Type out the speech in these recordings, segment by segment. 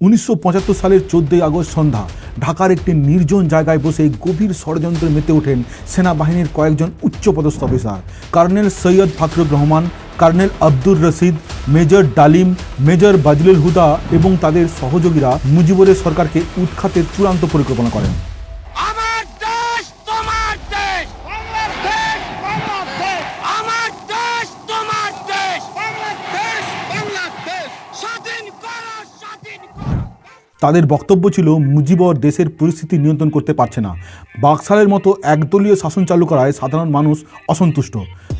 উনিশশো পঁচাত্তর সালের চোদ্দই আগস্ট সন্ধ্যা, ঢাকার একটি নির্জন জায়গায় বসে গভীর ষড়যন্ত্রে মেতে ওঠেন সেনাবাহিনীর কয়েকজন উচ্চপদস্থ officer. Colonel Syed Fakrur Rahman, colonel Abdur Rashid, major Dalim, major Bazlul Huda এবং তাদের সহযোগীরা মুজিবুরের সরকারকে উৎখাতের চূড়ান্ত পরিকল্পনা করেন আমার দেশ তোমার দেশ বাংলাদেশ বাংলাদেশ আমার দেশ তোমার দেশ বাংলাদেশ বাংলাদেশ স্বাধীন করো স্বাধীন করো তাদের বক্তব্য ছিল, মুজিবর দেশের পরিস্থিতি নিয়ন্ত্রণ করতে পারছে না। বাকশালের মতো একদলীয় শাসন চালু করায় সাধারণ মানুষ অসন্তুষ্ট।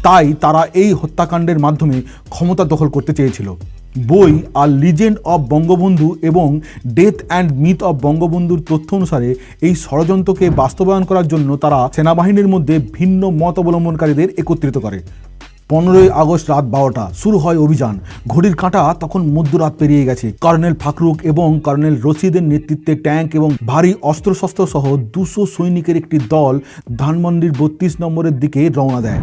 তাই তারা এই হত্যাকাণ্ডের মাধ্যমে ক্ষমতা দখল করতে চেয়েছিল। বই আর লিজেন্ড অব বঙ্গবন্ধু এবং ডেথ অ্যান্ড মিথ অব বঙ্গবন্ধুর তথ্য অনুসারে এই ষড়যন্ত্রকে বাস্তবায়ন করার জন্য তারা সেনাবাহিনীর মধ্যে ভিন্ন মত অবলম্বনকারীদের একত্রিত করে। পনেরোই আগস্ট রাত বারোটা শুরু হয় অভিযান। ঘড়ির কাঁটা তখন মধ্যরাত পেরিয়ে গেছে। কর্নেল ফাকরুক এবং কর্নেল রশিদের নেতৃত্বে ট্যাঙ্ক এবং ভারী অস্ত্রশস্ত্র সহ দুশো সৈনিকের একটি দল ধানমন্ডির বত্রিশ নম্বরের দিকে রওনা দেয়।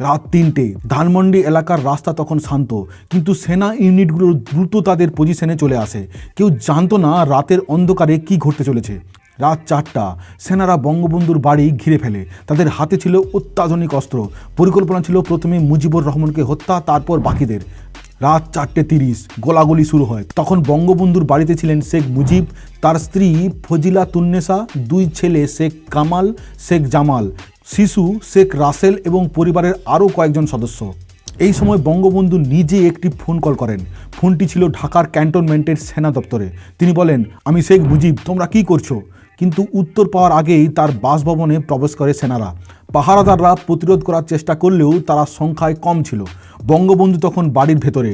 রাত তিনটে, ধানমন্ডি এলাকার রাস্তা তখন শান্ত, কিন্তু সেনা ইউনিটগুলো দ্রুত তাদের পজিশনে চলে আসে। কেউ জানতো না রাতের অন্ধকারে কি ঘটতে চলেছে। রাত চারটা, সেনারা বঙ্গবন্ধুর বাড়ি ঘিরে ফেলে। তাদের হাতে ছিল অত্যাধুনিক অস্ত্র। পরিকল্পনা ছিল প্রথমে মুজিবুর রহমানকে হত্যা, তারপর বাকিদের। রাত চারটে তিরিশ, গোলাগুলি শুরু হয়। তখন বঙ্গবন্ধুর বাড়িতে ছিলেন শেখ মুজিব, তার স্ত্রী ফজিলা তুন্নেসা দুই ছেলে শেখ কামাল, শেখ জামাল, শিশু শেখ রাসেল এবং পরিবারের আরও কয়েকজন সদস্য। এই সময় বঙ্গবন্ধু নিজে একটি ফোন কল করেন। ফোনটি ছিল ঢাকার ক্যান্টনমেন্টের সেনা দপ্তরে। তিনি বলেন, আমি শেখ মুজিব, তোমরা কি করছ? কিন্তু উত্তর পাওয়ার আগেই তার বাসভবনে প্রবেশ করে সেনারা। পাহারাদাররা প্রতিরোধ করার চেষ্টা করলেও তারা সংখ্যায় কম ছিল। বঙ্গবন্ধু তখন বাড়ির ভেতরে,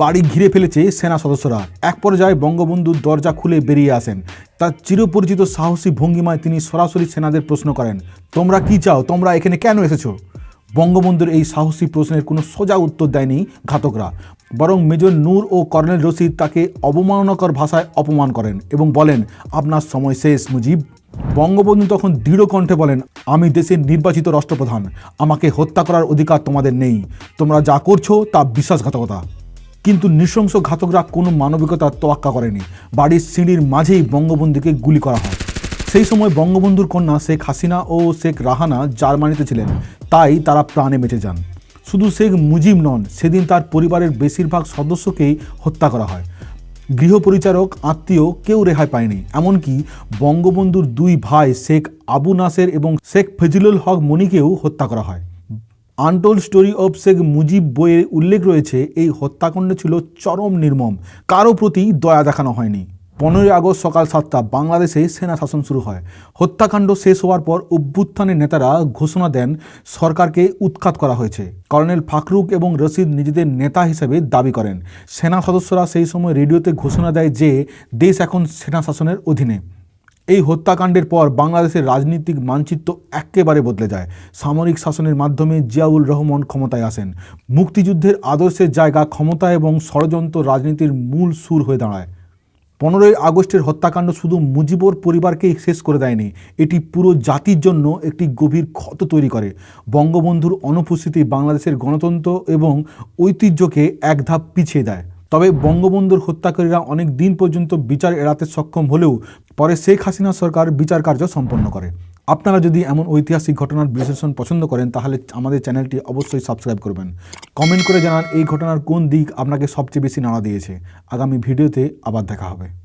বাড়ি ঘিরে ফেলেছে সেনা সদস্যরা। এক পর্যায়ে বঙ্গবন্ধু দরজা খুলে বেরিয়ে আসেন। তার চিরপরিচিত সাহসী ভঙ্গিমায় তিনি সরাসরি সেনাদের প্রশ্ন করেন, তোমরা কি চাও? তোমরা এখানে কেন এসেছ? বঙ্গবন্ধুর এই সাহসী প্রশ্নের কোনো সোজা উত্তর দেয়নি ঘাতকরা। বরং মেজর নূর ও কর্নেল রশিদ তাকে অবমাননাকর ভাষায় অপমান করেন এবং বলেন, আপনার সময় শেষ, মুজিব। বঙ্গবন্ধু তখন দৃঢ় কণ্ঠে বলেন, আমি দেশের নির্বাচিত রাষ্ট্রপ্রধান। আমাকে হত্যা করার অধিকার তোমাদের নেই। তোমরা যা করছ তা বিশ্বাসঘাতকতা। কিন্তু নৃশংস ঘাতকরা কোনো মানবিকতার তোয়াক্কা করেনি। বাড়ির সিঁড়ির মাঝেই বঙ্গবন্ধুকে গুলি করা হয়। সেই সময় বঙ্গবন্ধুর কন্যা শেখ হাসিনা ও শেখ রাহানা জার্মানিতে ছিলেন। তাই তারা প্রাণে বেঁচে যান। শুধু শেখ মুজিব নন, সেদিন তার পরিবারের বেশিরভাগ সদস্যকেই হত্যা করা হয়। গৃহপরিচারক, আত্মীয় কেউ রেহাই পায়নি। এমনকি বঙ্গবন্ধুর দুই ভাই শেখ আবু নাসের এবং শেখ ফজিলুল হক মনিকেও হত্যা করা হয়। Untold story of Sheikh Mujib বইয়ে উল্লেখ রয়েছে, এই হত্যাকাণ্ড ছিল চরম নির্মম। কারও প্রতি দয়া দেখানো হয়নি। পনেরোই আগস্ট সকাল সাতটা বাংলাদেশে সেনা শাসন শুরু হয়। হত্যাকাণ্ড শেষ হওয়ার পর অভ্যুত্থানের নেতারা ঘোষণা দেন সরকারকে উৎখাত করা হয়েছে। কর্নেল ফাকরুক এবং রশিদ নিজেদের নেতা হিসেবে দাবি করেন। সেনা সদস্যরা সেই সময় রেডিওতে ঘোষণা দেয় যে, দেশ এখন সেনা শাসনের অধীনে। এই হত্যাকাণ্ডের পর বাংলাদেশের রাজনৈতিক মানচিত্র একেবারে বদলে যায়। সামরিক শাসনের মাধ্যমে জিয়াউল রহমান ক্ষমতায় আসেন। মুক্তিযুদ্ধের আদর্শের জায়গা ক্ষমতা এবং ষড়যন্ত্র রাজনীতির মূল সুর হয়ে দাঁড়ায়। পনেরোই আগস্টের হত্যাকাণ্ড শুধু মুজিবর পরিবারকেই শেষ করে দেয়নি, এটি পুরো জাতির জন্য একটি গভীর ক্ষত তৈরি করে। বঙ্গবন্ধুর অনুপস্থিতি বাংলাদেশের গণতন্ত্র এবং ঐতিহ্যকে এক ধাপ পিছিয়ে দেয়। তবে বঙ্গবন্ধুর হত্যাকারীরা অনেক দিন পর্যন্ত বিচার এড়াতে সক্ষম হলেও পরে শেখ হাসিনা সরকার বিচার কার্য সম্পন্ন করে। আপনারা যদি এমন ঐতিহাসিক ঘটনার বিশ্লেষণ পছন্দ করেন, তাহলে আমাদের চ্যানেলটি অবশ্যই সাবস্ক্রাইব করবেন। কমেন্ট করে জানান এই ঘটনার কোন দিক আপনাকে সবচেয়ে বেশি নাড়া দিয়েছে। আগামী ভিডিওতে আবার দেখা হবে।